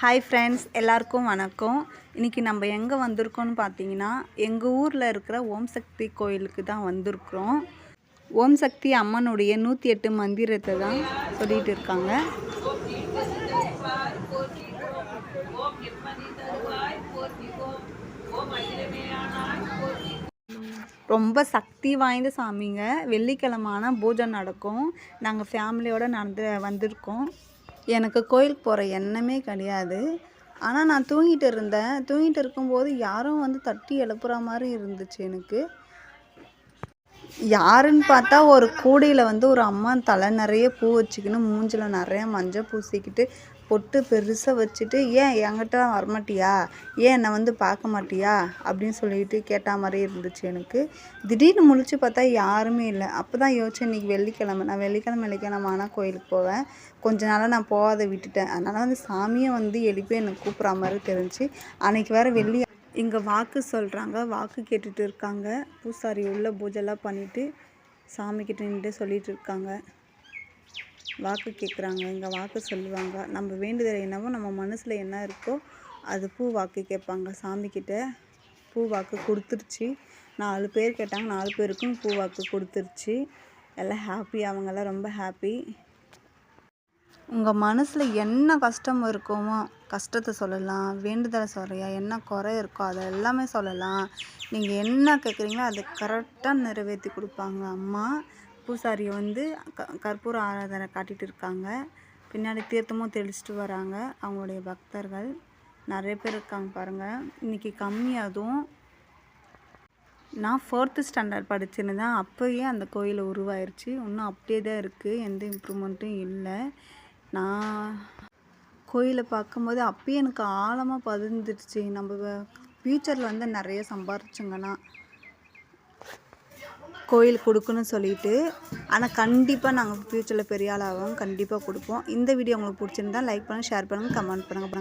Hi friends எல்லாருக்கும் வணக்கம். இன்றைக்கி நம்ம எங்கே வந்திருக்கோம்னு பார்த்தீங்கன்னா எங்கள் ஊரில் இருக்கிற ஓம் சக்தி கோயிலுக்கு தான் வந்திருக்கிறோம். ஓம் சக்தி அம்மனுடைய நூற்றி எட்டு மந்திரத்தை தான் சொல்லிகிட்டு இருக்காங்க. ரொம்ப சக்தி வாய்ந்த சாமிங்க. வெள்ளிக்கிழமான பூஜை நடக்கும். நாங்கள் ஃபேமிலியோடு நடந்து வந்திருக்கோம். எனக்கு கோயிலுக்கு போகிற எண்ணமே கிடையாது. ஆனால் நான் தூங்கிட்டு இருந்தேன். தூங்கிட்டு இருக்கும்போது யாரும் வந்து தட்டி எழுப்புற மாதிரி இருந்துச்சு எனக்கு. யாருன்னு பார்த்தா ஒரு கூடையில் வந்து ஒரு அம்மா தலை நிறைய பூ வச்சுக்கின்னு மூஞ்சில் நிறைய மஞ்சள் பூசிக்கிட்டு பொட்டு பெருசாக வச்சுட்டு ஏன் என்கிட்ட வரமாட்டியா? ஏன் என்னை வந்து பார்க்க மாட்டியா? அப்படின்னு சொல்லிட்டு கேட்டா மாதிரி இருந்துச்சு எனக்கு. திடீர்னு முழிச்சு பார்த்தா யாருமே இல்லை. அப்போ தான் யோசிச்சேன் இன்றைக்கி வெள்ளிக்கிழமை. நான் வெள்ளிக்கிழமை வெள்ளிக்கிழமை ஆனால் கோயிலுக்கு போவேன். கொஞ்ச நாளாக நான் போகாத விட்டுட்டேன். அதனால் வந்து சாமியை வந்து எழுப்பி என்னை கூப்பிட்ற மாதிரி தெரிஞ்சு அன்றைக்கி வேறு வெள்ளி இங்கே வாக்கு சொல்கிறாங்க வாக்கு கேட்டுட்டு இருக்காங்க. பூசாரி உள்ள பூஜைலாம் பண்ணிவிட்டு சாமிக்கிட்ட நின்று சொல்லிட்டு இருக்காங்க. வாக்கு கேட்குறாங்க இங்கே வாக்கு சொல்லுவாங்க. நம்ம வேண்டுதல் என்னவோ நம்ம மனசில் என்ன இருக்கோ அது பூ வாக்கு கேட்பாங்க சாமிக்கிட்ட பூ வாக்கு கொடுத்துருச்சு. நாலு பேர் கேட்டாங்க நாலு பேருக்கும் பூ வாக்கு கொடுத்துருச்சு. எல்லாம் ஹாப்பி அவங்கெல்லாம் ரொம்ப ஹாப்பி உங்கள் மனசில் என்ன கஷ்டம் இருக்குமோ கஷ்டத்தை சொல்லலாம் வேண்டுதலை சொல்கிறியா என்ன குறை இருக்கோ அதை எல்லாமே சொல்லலாம். நீங்கள் என்ன கேட்குறீங்களோ அதை கரெக்டாக நிறைவேற்றி கொடுப்பாங்க. அம்மா பூசாரியை வந்து க கற்பூர ஆராதனை காட்டிகிட்டு இருக்காங்க. பின்னாடி தீர்த்தமும் தெளிச்சிட்டு வராங்க. அவங்களுடைய பக்தர்கள் நிறைய பேர் இருக்காங்க பாருங்கள் இன்றைக்கி கம்மி அதுவும். நான் ஃபோர்த்து ஸ்டாண்டர்ட் படிச்சிருந்தேன் அப்போயே அந்த கோயில் உருவாயிருச்சு. இன்னும் அப்படியே தான் இருக்குது எந்த இம்ப்ரூவ்மெண்ட்டும் இல்லை. நான் கோயிலை பார்க்கும்போது அப்பயே எனக்கு ஆழமாக பதிந்துடுச்சு. நம்ம ஃப்யூச்சரில் வந்து நிறைய சம்பாரிச்சுங்கன்னா கோயில் கொடுக்கணும்னு சொல்லிட்டு ஆனால் கண்டிப்பாக நாங்கள் ஃப்யூச்சரில் பெரிய ஆளாகவும் கண்டிப்பாக கொடுப்போம். இந்த வீடியோ உங்களுக்கு பிடிச்சிருந்தா லைக் பண்ணுங்கள் ஷேர் பண்ணுங்கள் கமெண்ட் பண்ணுங்கள்